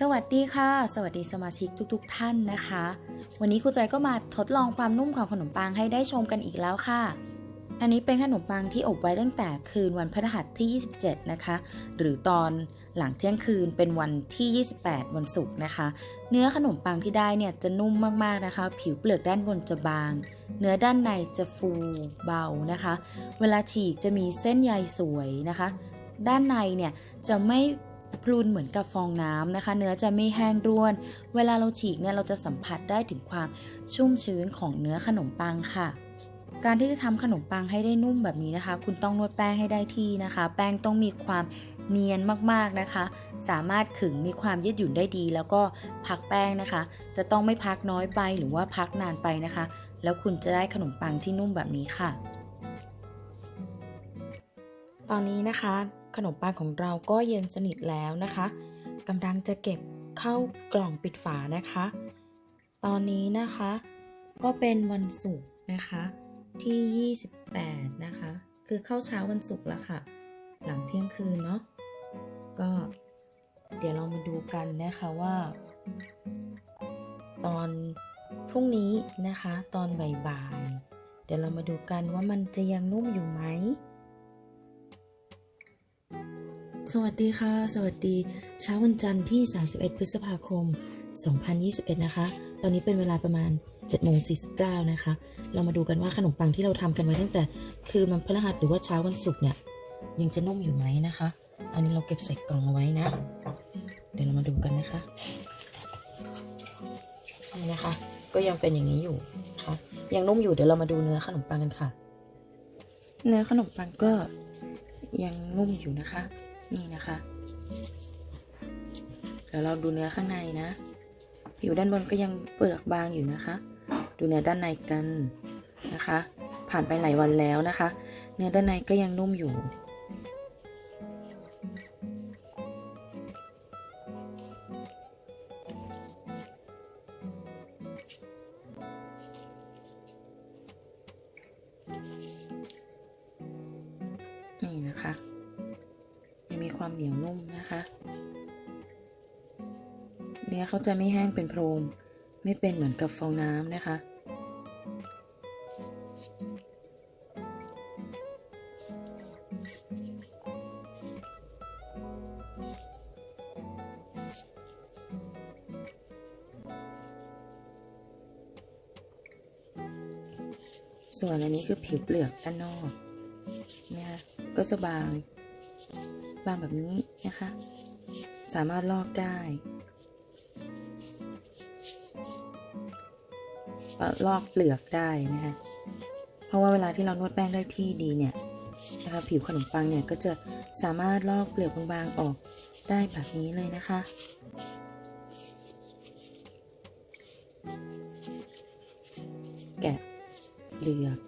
สวัสดีค่ะ สวัสดีสมาชิกทุกๆทท่านนะคะ วันนี้ครูใจก็มาทดลองความนุ่มของขนมปังให้ได้ชมกันอีกแล้วค่ะ อันนี้เป็นขนมปังที่อบไว้ตั้งแต่คืนวันพฤหัสที่ 27 นะคะ หรือตอนหลังเที่ยงคืนเป็นวันที่ 28 วันศุกร์นะคะ เนื้อขนมปังที่ได้เนี่ยจะนุ่มมากๆนะคะ ผิวเปลือกด้านบนจะบาง เนื้อด้านในจะฟูเบานะคะ เวลาฉีกจะมีเส้นใยสวยนะคะ ด้านในเนี่ยจะไม่ พรุนเหมือนกับฟองน้ำนะคะ เนื้อจะไม่แห้งร่วน เวลาเราฉีกเนี่ยเราจะสัมผัสได้ถึงความชุ่มชื้นของเนื้อขนมปังค่ะ การที่จะทำขนมปังให้ได้นุ่มแบบนี้นะคะ คุณต้องนวดแป้งให้ได้ที่นะคะ แป้งต้องมีความเนียนมากๆนะคะ สามารถขึงมีความยืดหยุ่นได้ดี แล้วก็พักแป้งนะคะ จะต้องไม่พักน้อยไปหรือว่าพักนานไปนะคะ แล้วคุณจะได้ขนมปังที่นุ่มแบบนี้ค่ะ ตอนนี้นะคะ ขนมปังของเราก็เย็นสนิทแล้วนะคะกำลังจะเก็บเข้ากล่องปิดฝานะคะ ตอนนี้นะคะ ก็เป็นวันศุกร์นะคะ ที่ 28 นะคะ คือเข้าเช้าวันศุกร์แล้วค่ะ หลังเที่ยงคืนเนาะก็เดี๋ยวเรามาดูกันนะคะว่า ตอนพรุ่งนี้นะคะ ตอนบ่ายๆเดี๋ยวเรามาดูกันว่ามันจะยังนุ่มอยู่ไหม สวัสดีค่ะ สวัสดี เช้าวันจันทร์ที่ 31 พฤษภาคม 2021 นะคะ ตอนนี้เป็นเวลาประมาณ7โมง49 นะคะ เรามาดูกันว่าขนมปังที่เราทำกันไว้ตั้งแต่คือมันพฤหัสหรือว่าเช้าวันศุกร์เนี่ย ยังจะนุ่มอยู่ไหมนะคะ อันนี้เราเก็บใส่กล่องเอาไว้นะ เดี๋ยวเรามาดูกันนะคะนี่นะคะ ก็ยังเป็นอย่างนี้อยู่นะคะยังนุ่มอยู่เดี๋ยวเรามาดูเนื้อขนมปังกันค่ะ เนื้อขนมปังก็ยังนุ่มอยู่นะคะ นี่นะคะเดี๋ยวเราดูเนื้อข้างในนะ ผิวด้านบนก็ยังเปลือกบางอยู่นะคะ ดูเนื้อด้านในกันนะคะ ผ่านไปหลายวันแล้วนะคะ เนื้อด้านในก็ยังนุ่มอยู่ ความเหนียวนุ่มนะคะ เนื้อเขาจะไม่แห้งเป็นโพรง ไม่เป็นเหมือนกับฟองน้ำนะคะ ส่วนอันนี้คือผิวเปลือกด้านนอกนะคะก็จะบาง บางแบบนี้นะคะ สามารถลอกได้ ลอกเปลือกได้นะคะ เพราะว่าเวลาที่เรานวดแป้งได้ที่ดีเนี่ยนะคะผิวขนมปังเนี่ยก็จะสามารถลอกเปลือกบางๆออกได้แบบนี้เลยนะคะแกะเปลือก